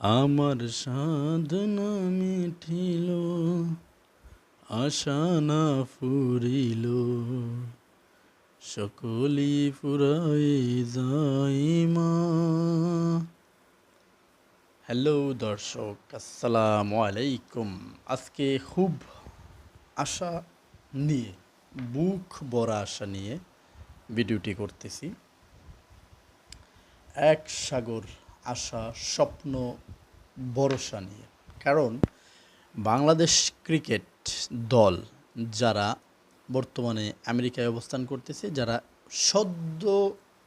আমার সাধনা মিঠিল আশা না ফুরিল। সকলি ফুরাই যাই মা। হ্যালো দর্শক, আসসালামু আলাইকুম। আজকে খুব আশা নিয়ে, বুক বড় আশা নিয়ে ভিডিওটি করতেছি। এক সাগর আশা, স্বপ্ন, ভরসা নিয়ে। কারণ বাংলাদেশ ক্রিকেট দল যারা বর্তমানে আমেরিকায় অবস্থান করতেছে, যারা সদ্য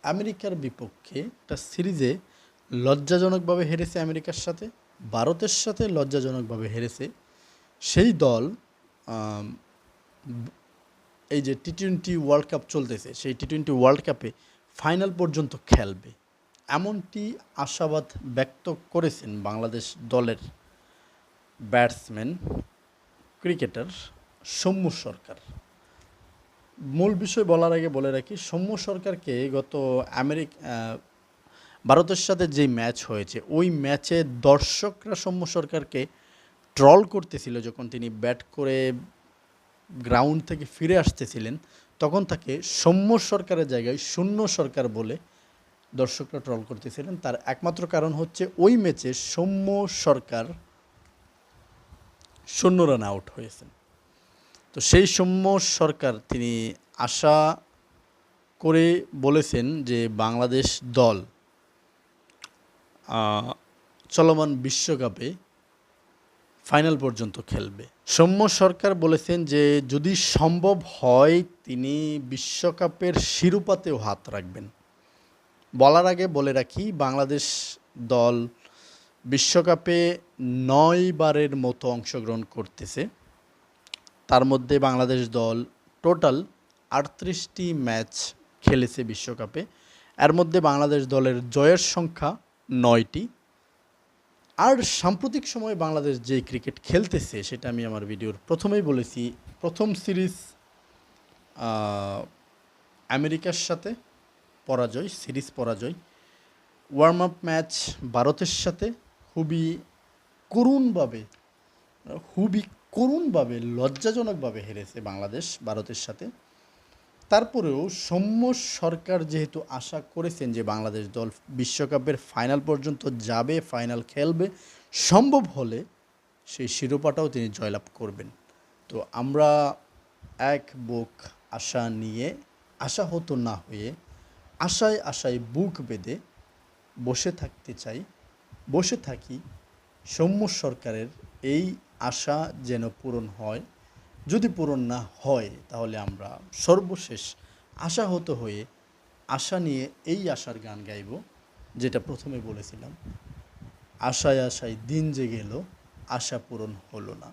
আমেরিকার বিপক্ষে একটা সিরিজে লজ্জাজনকভাবে হেরেছে আমেরিকার সাথে, ভারতের সাথে লজ্জাজনকভাবে হেরেছে, সেই দল এই যে টি টোয়েন্টি ওয়ার্ল্ড কাপ চলতেছে, সেই টি টোয়েন্টি ওয়ার্ল্ড কাপে ফাইনাল পর্যন্ত খেলবে। এমনটি আশাবাদ ব্যক্ত করেছেন বাংলাদেশ দলের ব্যাটসম্যান, ক্রিকেটার সৌম্য সরকার। মূল বিষয় বলার আগে বলে রাখি, সৌম্য সরকারকে গত আমেরিক ভারতের সাথে যে ম্যাচ হয়েছে, ওই ম্যাচে দর্শকরা সৌম্য সরকারকে ট্রল করতেছিল যখন তিনি ব্যাট করে গ্রাউন্ড থেকে ফিরে আসতেছিলেন, তখন তাকে সৌম্য সরকারের জায়গায় শূন্য সরকার বলে দর্শকরা ট্রল করতেছিলেন। তার একমাত্র কারণ হচ্ছে ওই ম্যাচে সৌম্য সরকার শূন্য রান আউট হয়েছেন। তো সেই সৌম্য সরকার তিনি আশা করে বলেছেন যে বাংলাদেশ দল চলমান বিশ্বকাপে ফাইনাল পর্যন্ত খেলবে। সৌম্য সরকার বলেছেন যে যদি সম্ভব হয়, তিনি বিশ্বকাপের শিরোপাতেও হাত রাখবেন। বলার আগে বলে রাখি, বাংলাদেশ দল বিশ্বকাপে নয় বারের মতো অংশগ্রহণ করতেছে। তার মধ্যে বাংলাদেশ দল টোটাল আটত্রিশটি ম্যাচ খেলেছে বিশ্বকাপে। এর মধ্যে বাংলাদেশ দলের জয়ের সংখ্যা নয়টি। আর সাম্প্রতিক সময়ে বাংলাদেশ যে ক্রিকেট খেলতেছে, সেটা আমি আমার ভিডিওর প্রথমেই বলেছি। প্রথম সিরিজ আমেরিকার সাথে পরাজয়, সিরিজ পরাজয়। ওয়ার্ম আপ ম্যাচ ভারতের সাথে খুবই করুণভাবে খুবই করুণভাবে, লজ্জাজনকভাবে হেরেছে বাংলাদেশ ভারতের সাথে। তারপরেও সৌম্য সরকার যেহেতু আশা করেছেন যে বাংলাদেশ দল বিশ্বকাপের ফাইনাল পর্যন্ত যাবে ফাইনাল খেলবে, সম্ভব হলে সেই শিরোপাটাও তিনি জয়লাভ করবেন। তো আমরা এক বুক আশা নিয়ে আশা হতো না হয়ে আশায় আশায় বুক বেঁধে বসে থাকতে চাই, বসে থাকি সৌম্য সরকারের এই আশা যেন পূরণ হয়। যদি পূরণ না হয়, তাহলে আমরা সর্বশেষ আশাহত হয়ে আশা নিয়ে এই আশার গান গাইব, যেটা প্রথমে বলেছিলাম, আশায় আশায় দিন যে গেল আশা পূরণ হলো না।